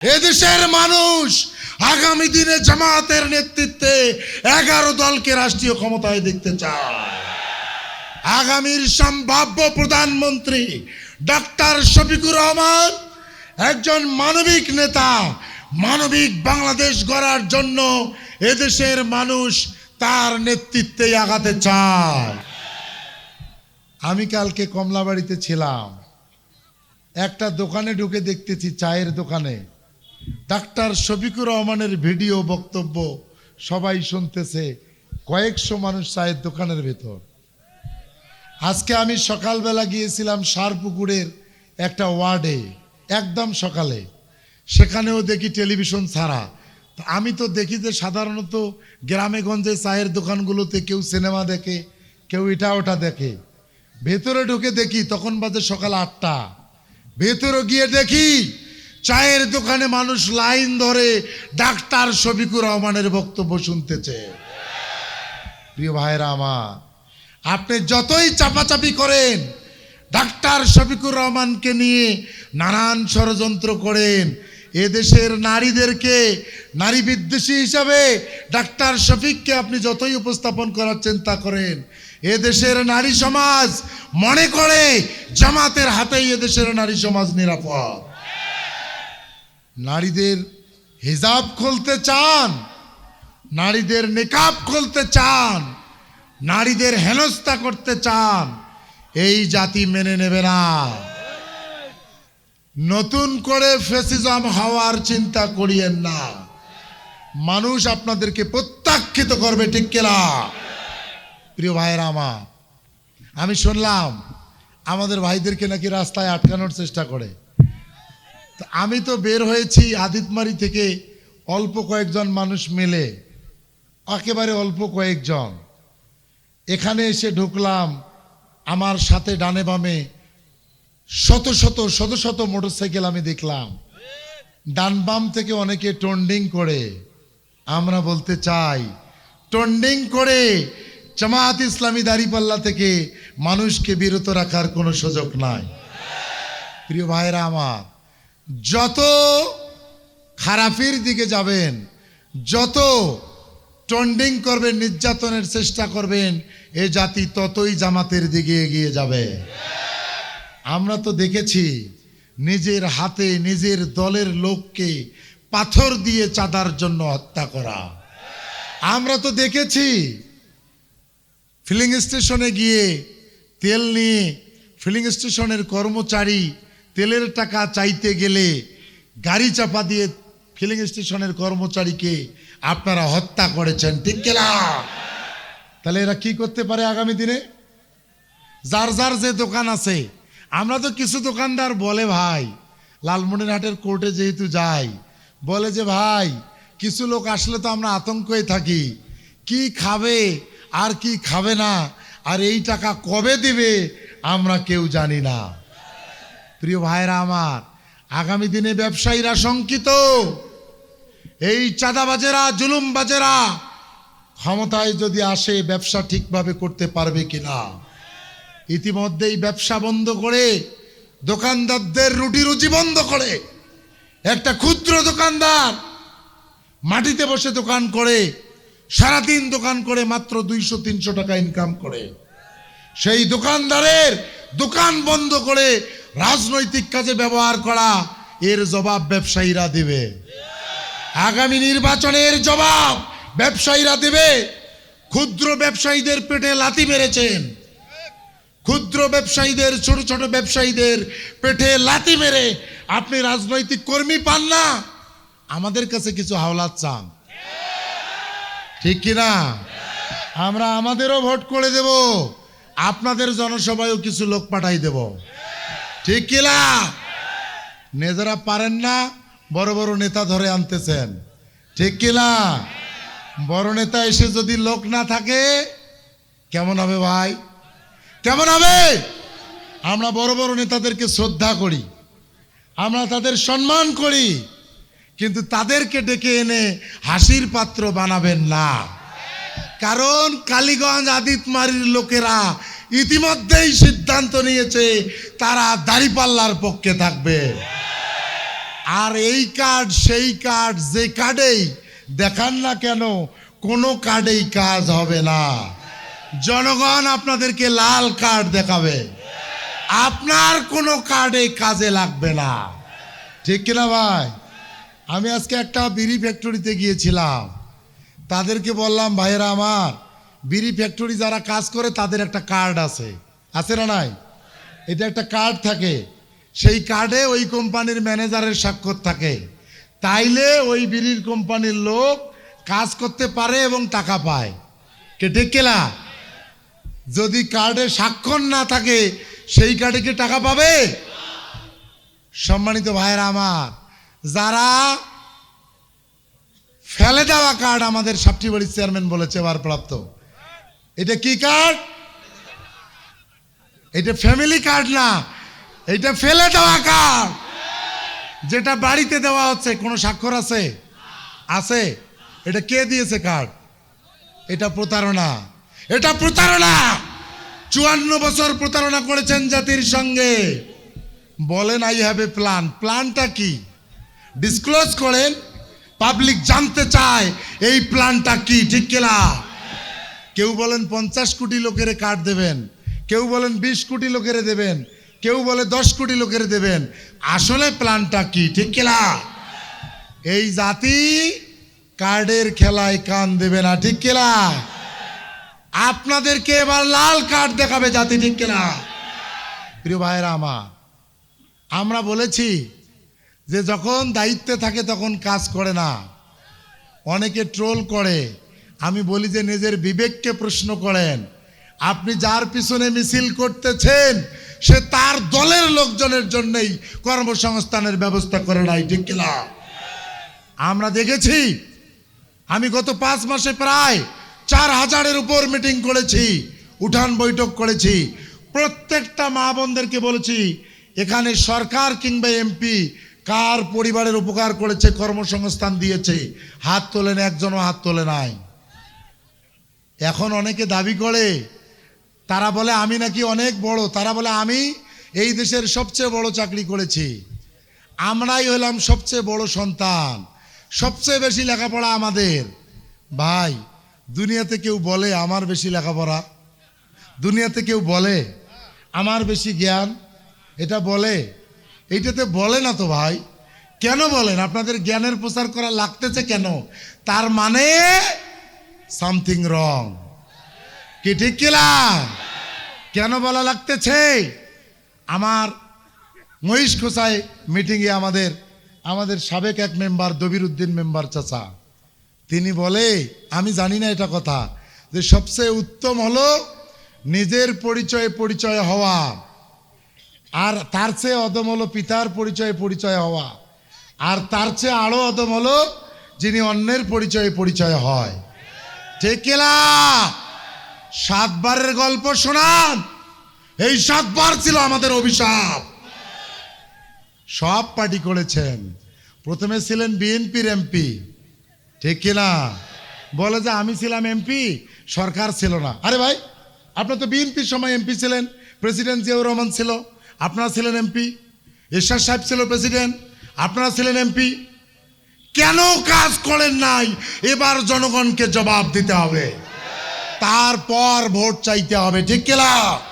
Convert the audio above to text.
এদেশের মানুষ আগামী দিনে জামাতের নেতৃত্বে এগারো দলকে রাষ্ট্রীয় ক্ষমতায় দেখতে চায়। আগামীর সম্ভাব্য প্রধানমন্ত্রী ডক্টর শফিকুর রহমান একজন মানবিক নেতা, মানবিক বাংলাদেশ গড়ার জন্য এদেশের মানুষ তার নেতৃত্বে আগাতে চায়। আমি কালকে কমলাবাড়িতে ছিলাম। একটা দোকানে ঢুকে দেখতেছি চায়ের দোকানে। ডাক্তার শফিকুর রহমানের ভিডিও বক্তব্য সবাই শুনতেছে। কয়েকশো মানুষ চায়ের দোকানের ভেতর। আজকে আমি সকালবেলা গিয়েছিলাম সারপুকুরের একটা ওয়ার্ডে, একদম সকালে। সেখানেও দেখি টেলিভিশন ছাড়া। আমি তো দেখি যে সাধারণত গ্রামে গঞ্জে চায়ের দোকানগুলোতে কেউ সিনেমা দেখে, কেউ এটা ওটা দেখে। ভেতরে ঢুকে দেখি তখন বাজে সকাল আটটা। ভেতরে গিয়ে দেখি চায়ের দোকানে মানুষ লাইন ধরে ডাক্তার শফিকুর রহমানের বক্তব্য শুনতেছে। প্রিয় ভাইরা আমার, আপনি যতই চাপাচাপি করেন, ডাক্তার শফিকুর রহমানকে নিয়ে নানান ষড়যন্ত্র করেন, এদেশের নারীদেরকে, নারী বিদ্বেষী হিসাবে ডাক্তার শফিককে আপনি যতই উপস্থাপন করার চিন্তা করেন, এদেশের নারী সমাজ মনে করে জামাতের হাতেই এদেশের নারী সমাজ নিরাপদ। নারীদের হিজাব খুলতে চান, নারীদের নেকাব খুলতে চান, নারীদের হেনস্থা করতে চান, এই জাতি মেনে নেবে না। নতুন করে ফেসিজম হওয়ার চিন্তা করিয়েন না। মানুষ আপনাদেরকে প্রত্যাখ্যিত করবে, ঠিক কেলা প্রিয় ভাইয়ের আমার, আমি শুনলাম আমাদের ভাইদেরকে নাকি রাস্তায় আটকানোর চেষ্টা করে। আমি তো বের হয়েছি আদিতমারি থেকে অল্প কয়েকজন মানুষ মিলে, একেবারে অল্প কয়েকজন। এখানে এসে ঢুকলাম, আমার সাথে ডানে বামে শত শত শত শত মোটরসাইকেল আমি দেখলাম। ডান বাম থেকে অনেকে টন্ডিং করে। আমরা বলতে চাই টন্ডিং করে জামাত ইসলামী দাঁড়িপাল্লা থেকে মানুষকে বিরত রাখার কোনো সুযোগ নাই। প্রিয় ভাইরা আমার যত খারাপের দিকে যাবেন, যত টন্ডিং করবেন, নির্যাতনের চেষ্টা করবেন, এ জাতি ততই জামাতের দিকে এগিয়ে যাবে। আমরা তো দেখেছি নিজের হাতে, নিজের দলের লোককে পাথর দিয়ে চাঁদার জন্য হত্যা করা। আমরা তো দেখেছি ফিলিং স্টেশনে গিয়ে তেল নিয়ে ফিলিং স্টেশনের কর্মচারী তেলের টাকা চাইতে গেলে গাড়ি চাপা দিয়ে ফিলিং স্টেশনের কর্মচারীকে আপনারা হত্যা করেছেন, ঠিক কিনা তাহলে এরা কি করতে পারে আগামী দিনে? যার যার যে দোকান আছে, আমরা তো কিছু দোকানদার বলে ভাই, লালমনিরহাটের কোর্টে যেহেতু যাই, বলে যে ভাই, কিছু লোক আসলে তো আমরা আতঙ্কই থাকি, কি খাবে আর কি খাবে না, আর এই টাকা কবে দিবে আমরা কেউ জানি না। প্রিয় ভাইরা আমার, আগামী দিনে ব্যবসায়ীরা শঙ্কিত। এই চাঁদাবাজেরা, জুলুমবাজেরা ক্ষমতায় যদি আসে, ব্যবসা ঠিকভাবে করতে পারবে কিনা? ইতিমধ্যেই ব্যবসা বন্ধ করে, দোকানদারদের রুটি রুজি বন্ধ করে, একটা ক্ষুদ্র দোকানদার মাটিতে বসে দোকান করে, সারাদিন দোকান করে, মাত্র দুইশো, তিনশো টাকা ইনকাম করে। সেই দোকানদারের দোকান বন্ধ করে রাজনৈতিক কাজে ব্যবহার করা, এর জবাব ব্যবসায়ীরা দিবে। আগামী নির্বাচনের জবাব ব্যবসায়ীরা দেবে। ক্ষুদ্র ব্যবসায়ীদের পেটে লাথি মেরেছেন। ক্ষুদ্র ব্যবসায়ীদের, ছোট ছোট ব্যবসায়ীদের পেটে লাথি মেরে আপনি রাজনৈতিক কর্মী পান না। আমাদের কাছে কিছু হাওলাত চান। ঠিক কিনা আমরা আমাদেরও ভোট করে দেব। আপনাদের জনসভায়ও কিছু লোক পাঠাই দেব। ঠিক কিনা নেতারা পারেন না, বড় বড় নেতা ধরে আনতেছেন। ঠিক কিনা বড় নেতা এসে যদি লোক না থাকে, কেমন হবে ভাই? কেমন হবে? আমরা বড় বড় নেতাদেরকে শ্রদ্ধা করি। আমরা তাদের সম্মান করি। কিন্তু তাদেরকে ডেকে এনে হাসির পাত্র বানাবেন না। কারণ কালীগঞ্জ আদিতমারির লোকেরা ইতিমধ্যেই সিদ্ধান্ত নিয়েছে, তারা দাড়িপাল্লার পক্ষে থাকবে। আর এই কার্ড, সেই কার্ড, যে কার্ডেই দেখান না কেন, কোনো কার্ডেই কাজ হবে না। জনগণ আপনাদেরকে লাল কার্ড দেখাবে। আপনার কোনো কার্ডে কাজে লাগবে না। ঠিক কিনা ভাই? আমি আজকে একটা বিড়ি ফ্যাক্টরিতে গিয়েছিলাম। তাদেরকে বললাম, ভাইয়েরা আমার বিড়ি ফ্যাক্টরি যারা কাজ করে, তাদের একটা কার্ড আছে। আছে না নাই? এটা একটা কার্ড থাকে। সেই কার্ডে ওই কোম্পানির ম্যানেজারের স্বাক্ষর থাকে। তাইলে ওই বিড়ির কোম্পানির লোক কাজ করতে পারে এবং টাকা পায়। কে ঠিক কেলা যদি কার্ডে স্বাক্ষর না থাকে, সেই কার্ডে কি টাকা পাবে? সম্মানিত ভাইয়েরা আমার, যারা ফেলে দেওয়া কার্ড আমাদের সাপটি বাড়ির চেয়ারম্যান বলেছে প্রাপ্ত এটা কি কার্ড এটা ফ্যামিলি কার্ড না। এটা ফেলে দেওয়া কার্ড যেটা বাড়িতে দেওয়া হচ্ছে, কোনো স্বাক্ষর আছে? আছে। এটা কে দিয়েছে কার্ড এটা প্রতারণা। এটা প্রতারণা! চুয়ান্ন বছর প্রতারণা করেছেন জাতির সঙ্গে। বলেন আই হ্যাভ এ প্ল্যান প্ল্যানটা কি? ডিসক্লোজ করেন। পাবলিক জানতে চায়, এই প্ল্যানটা কি? ঠিক কিনা? কেউ বলেন পঞ্চাশ কোটি লোকের কার্ড দেবেন, কেউ বলেন বিশ কোটি লোকের দেবেন, কেউ বলে দশ কোটি লোকের দেবেন। আসলে প্ল্যানটা কি, ঠিক কিনা এই জাতি কার্ডের খেলায় কান দেবে না, ঠিক কিনা আপনাদেরকে এবার লাল কার্ড দেখাবে জাতি, ঠিক কিনা প্রিয় ভাইরা আমার, আমরা বলেছি যে যখন দায়িত্বে থাকে তখন কাজ করে না, অনেকে ট্রোল করে। আমি বলি যে নিজের বিবেককে প্রশ্ন করেন। আপনি যার পিছনে মিছিল করতেছেন, সে তার দলের লোকজনের জন্যই কর্মসংস্থানের ব্যবস্থা করে নাই, ঠিক কিনা? আমরা দেখেছি, আমি গত পাঁচ মাসে প্রায় চার হাজারের উপর মিটিং করেছি, উঠান বৈঠক করেছি। প্রত্যেকটা মা বোনদেরকে বলেছি, এখানে সরকার কিংবা এমপি কার পরিবারের উপকার করেছে, কর্মসংস্থান দিয়েছে? হাত তোলেন, একজনও হাত তোলে নাই। এখন অনেকে দাবি করে, তারা বলে, আমি নাকি অনেক বড়। তারা বলে, আমি এই দেশের সবচেয়ে বড় চাকরি করেছি। আমরাই হলাম সবচেয়ে বড় সন্তান। সবচেয়ে বেশি লেখাপড়া আমাদের। ভাই, দুনিয়াতে কেউ বলে, আমার বেশি লেখাপড়া? দুনিয়াতে কেউ বলে, আমার বেশি জ্ঞান? এটা বলে। এইটাতে বলে না তো ভাই। কেন বলেন? আপনাদের জ্ঞানের প্রচার করা লাগতেছে কেন? তার মানে সামথিং রং কি ঠিক কিলা? কেন বলা লাগতেছে? আমার মহিষ খোসাই মিটিংয়ে আমাদের আমাদের সাবেক এক মেম্বার দবির উদ্দিন মেম্বার চাচা। তিনি বলে, আমি জানি না এটা কথা, যে সবচেয়ে উত্তম হলো নিজের পরিচয়ে পরিচয় হওয়া, আর তার চেয়ে অদম হলো পিতার পরিচয়ে পরিচয় হওয়া, আর তার চেয়ে আরও অদম হলো যিনি অন্যের পরিচয়ে পরিচয় হয়। ঠিক সাতবারের গল্প শোনান। এই সাতবার ছিল আমাদের অভিশাপ। সব পার্টি করেছেন। প্রথমে ছিলেন বিএনপির এমপি। ঠিক কিনা বলে যে আমি ছিলাম এমপি, সরকার ছিল না। আরে ভাই, আপনার তো বিএনপির সময় এমপি ছিলেন, প্রেসিডেন্ট জিয়াউর রহমান ছিল। আপনারা ছিলেন এমপি, এরশাদ সাহেব ছিল প্রেসিডেন্ট, আপনারা ছিলেন এমপি। কেন কাজ করেন নাই? এবার জনগণকে জবাব দিতে হবে। তারপর ভোট চাইতে হবে, ঠিক কিনা?